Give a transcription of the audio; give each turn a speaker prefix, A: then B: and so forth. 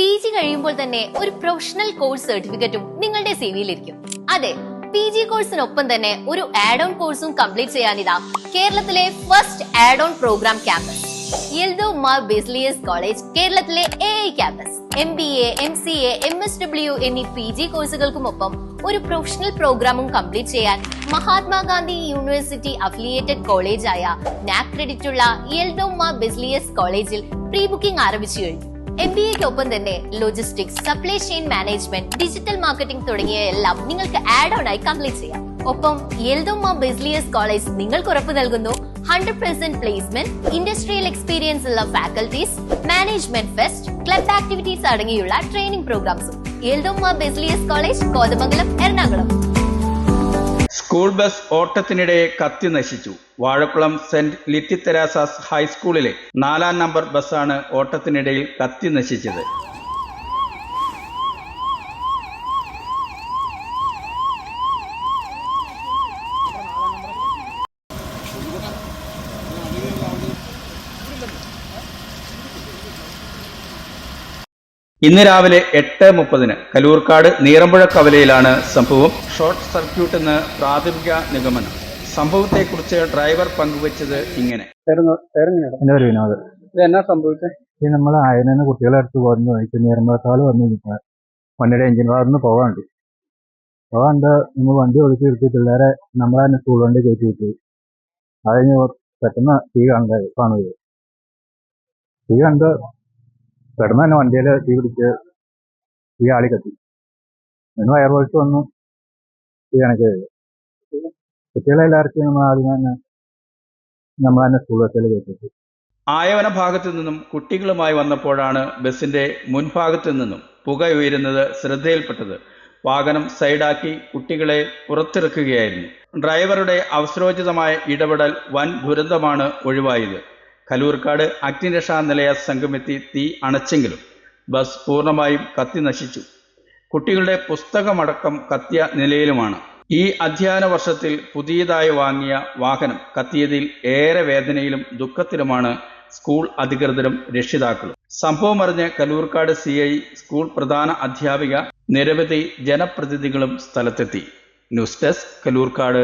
A: P G കഴിയുമ്പോൾ തന്നെ ഒരു പ്രൊഫഷണൽ കോഴ്സ് സർട്ടിഫിക്കറ്റും നിങ്ങളുടെ സിവിയിലിരിക്കും അതെ പി ജി കോഴ്സിനൊപ്പം തന്നെ ഒരു ആഡ് ഓൺ കോഴ്സും കംപ്ലീറ്റ് ചെയ്യാനിതാ കേരളത്തിലെ first add on programme campus Eldho Mar college കേരളത്തിലെ A I campus M B A M C A M S W എന്നീ പി ജി കോഴ്സുകൾക്കുമൊപ്പം ഒരു പ്രൊഫഷണൽ പ്രോഗ്രാമും കംപ്ലീറ്റ് ചെയ്യാൻ മഹാത്മാഗാന്ധി യൂണിവേഴ്സിറ്റി അഫിലിയേറ്റഡ് കോളേജായ നാക് ക്രെഡിറ്റ് ഉള്ള യെൽദോ മാർ ബെസ്ലിയസ് കോളേജിൽ പ്രീ ബുക്കിംഗ് ആരംഭിച്ചു കഴിഞ്ഞു. എം ബി എക്കൊപ്പം തന്നെ logistics supply chain management digital marketing തുടങ്ങിയ എല്ലാം നിങ്ങൾക്ക് ആഡ് ഓൺ ആയി കംപ്ലീറ്റ് ചെയ്യാം. ഒപ്പം എൽദോമ ബെസ്ലിയസ് കോളേജ് നിങ്ങൾക്ക് ഉറപ്പ് നൽകുന്നു. Hundred percent placement industrial experience ഉള്ള faculties management fest club activities അടങ്ങിയുള്ള training പ്രോഗ്രാംസും Eldho Mar Baselios college Kothamangalam Ernakulam.
B: School bus ഓട്ടത്തിനിടെ കത്തി നശിച്ചു. വാഴക്കുളം സെന്റ് ലിറ്റി തെരാസാസ് ഹൈസ്കൂളിലെ നാലാം നമ്പർ ബസ്സാണ് ഓട്ടത്തിനിടയിൽ കത്തി നശിച്ചത്. ഇന്ന് രാവിലെ എട്ട് മുപ്പതിന് കലൂർക്കാട് നീറമ്പുഴ കവലയിലാണ് സംഭവം. ഷോർട്ട് സർക്യൂട്ട് എന്ന് പ്രാഥമിക നിഗമനം. സംഭവത്തെക്കുറിച്ച് ഡ്രൈവർ പങ്കുവച്ചത് ഇങ്ങനെ.
C: എന്റെ പേര് വിനോദ്?
B: ഇത് എന്നാ സംഭവിച്ചത്
C: നമ്മൾ ആയതിന് കുട്ടികളെ അടുത്ത് പോകുന്ന വഴിക്ക് നീർമ്പത്താൾ വന്ന് വണ്ടിയുടെ എഞ്ചിൻ ഭാഗത്തുനിന്ന് പോകാണ്ട് പോകാണ്ട് നമ്മൾ വണ്ടി ഒതുക്കി നിർത്തി പിള്ളേരെ നമ്മളെ തന്നെ സ്കൂൾ വണ്ടി കയറ്റി വിട്ടു. അത് കഴിഞ്ഞ് പെട്ടെന്ന് തീ കണ്ടത് കാണുക തീ കണ്ട് പെട്ടെന്ന് തന്നെ വണ്ടിയിൽ തീ പിടിച്ച് തീ ആളി കത്തി. അതിന് വയർ വഴിച്ച് വന്നു. തീ കണക്ക് കുട്ടികളെ എല്ലാവർക്കും നമ്മൾ ആദ്യം തന്നെ നമ്മൾ തന്നെ സ്കൂൾ ബസ്സിൽ കേട്ടിട്ട്
B: ആയവന ഭാഗത്തു നിന്നും കുട്ടികളുമായി വന്നപ്പോഴാണ് ബസിന്റെ മുൻഭാഗത്തു നിന്നും പുക ഉയരുന്നത് ശ്രദ്ധയിൽപ്പെട്ടത്. വാഹനം സൈഡാക്കി കുട്ടികളെ പുറത്തിറക്കുകയായിരുന്നു. ഡ്രൈവറുടെ അവസരോചിതമായ ഇടപെടൽ വൻ ദുരന്തമാണ് ഒഴിവായത്. കലൂർക്കാട് അഗ്നിരക്ഷാ നിലയ സംഘമെത്തി തീ അണച്ചെങ്കിലും ബസ് പൂർണമായും കത്തി നശിച്ചു. കുട്ടികളുടെ പുസ്തകമടക്കം കത്തിയ നിലയിലുമാണ്. ഈ അധ്യയന വർഷത്തിൽ പുതിയതായി വാങ്ങിയ വാഹനം കത്തിയതിൽ ഏറെ വേദനയിലും ദുഃഖത്തിലുമാണ് സ്കൂൾ അധികൃതരും രക്ഷിതാക്കളും. സംഭവം അറിഞ്ഞ് കലൂർക്കാട് സി ഐ സ്കൂൾ പ്രധാന അധ്യാപിക നിരവധി ജനപ്രതിനിധികളും സ്ഥലത്തെത്തി. News desk Kalloorkad.